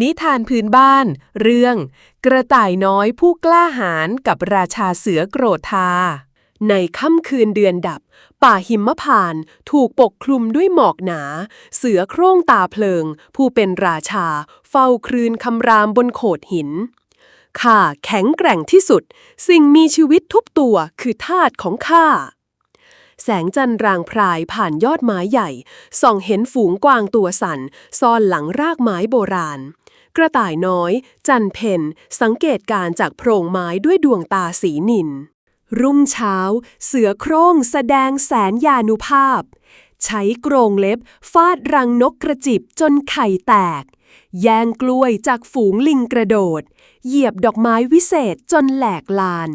นิทานพื้นบ้าน เรื่อง กระต่ายน้อยผู้กล้าหาญกับราชาเสือโกรธา ในค่ำคืนเดือนดับ ป่าหิมพานต์ถูกปกคลุมด้วยหมอกหนา เสือโคร่งตาเพลิง ผู้เป็นราชา เฝ้าครืนคำรามบนโขดหินข้าแข็งแกร่งที่สุด สิ่งมีชีวิตทุกตัวคือทาสของข้าแสงจันทร์รางพรายผ่านยอดไม้ใหญ่ ส่องเห็นฝูงกวางตัวสันซ่อนหลังรากไม้โบราณ กระต่ายน้อย จันเพนสังเกตการจากโพรงไม้ด้วยดวงตาสีนิน รุ่งเช้า เสือโคร่งแสดงแสนยานุภาพ ใช้กรงเล็บฟาดรังนกกระจิบจนไข่แตก แย่งกล้วยจากฝูงลิงกระโดด เหยียบดอกไม้วิเศษจนแหลกลาน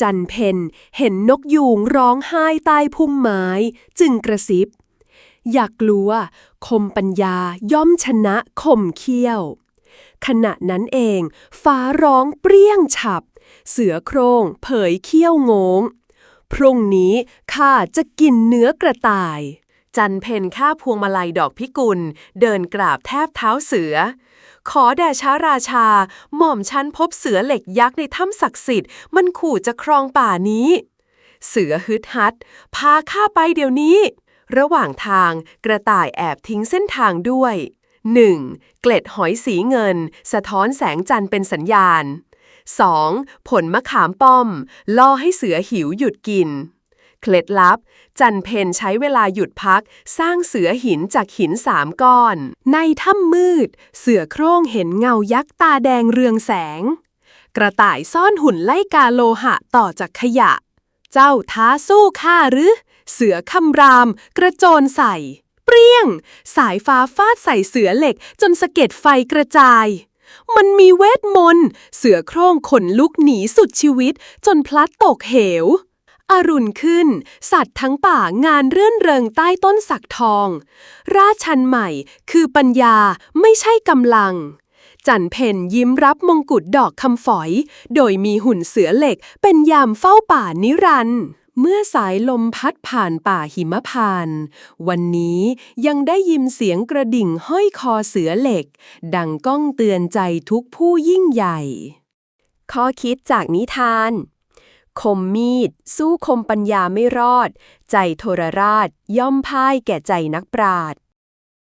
จันเพนเห็นนกยูงร้องไห้ใต้พุ่มไม้ จึงกระซิบ อยากกลัว คมปัญญาย่อมชนะคมเขี้ยว ขณะนั้นเอง ฟ้าร้องเปรี้ยงฉับ เสือโครงเผยเขี้ยวงง พรุ่งนี้ข้าจะกินเนื้อกระต่าย จันเพนข้าพวงมาลัยดอกพิกุล เดินกราบแทบเท้าเสือ ขอแด่ช้าราชา หม่อมฉันพบเสือเหล็กยักษ์ในถ้ำศักดิ์สิทธิ์ มันขู่จะครองป่านี้ เสือฮึดฮัด พาข้าไปเดี๋ยวนี้ระหว่างทางกระต่ายแอบทิ้งเส้นทางด้วย 1. เกล็ดหอยสีเงิน สะท้อนแสงจันทร์เป็นสัญญาณ 2. ผลมะขามป้อม ล่อให้เสือหิวหยุดกิน เคล็ดลับ จันเพนใช้เวลาหยุดพัก สร้างเสือหินจากหินสามก้อน ในถ้ำมืด เสือโคร่งเห็นเงายักษ์ตาแดงเรืองแสง กระต่ายซ่อนหุ่นไล่กาโลหะต่อจากขยะ เจ้าท้าสู้ข้าหรือ เสือคำราม กระโจนใส่ รี้ยง สายฟ้าฟาดใส่เสือเหล็กจนสะเก็ดไฟกระจาย มันมีเวทมนต์ เสือโคร่งขนลุกหนีสุดชีวิต จนพลัดตกเหวอรุณขึ้น สัตว์ทั้งป่างานเรื่อนเริงใต้ต้นสักทอง ราชันใหม่คือปัญญาไม่ใช่กำลัง จันเพนยิ้มรับมงกุฎดอกคำฝอย โดยมีหุ่นเสือเหล็กเป็นยามเฝ้าป่านิรันดร์ เมื่อสายลมพัดผ่านป่าหิมพาน วันนี้ยังได้ยินเสียงกระดิ่งห้อยคอเสือเหล็ก ดังก้องเตือนใจทุกผู้ยิ่งใหญ่ ข้อคิดจากนิทาน คมมีด สู้คมปัญญาไม่รอด ใจโทรราช ย่อมพ่ายแก่ใจนักปราชญ์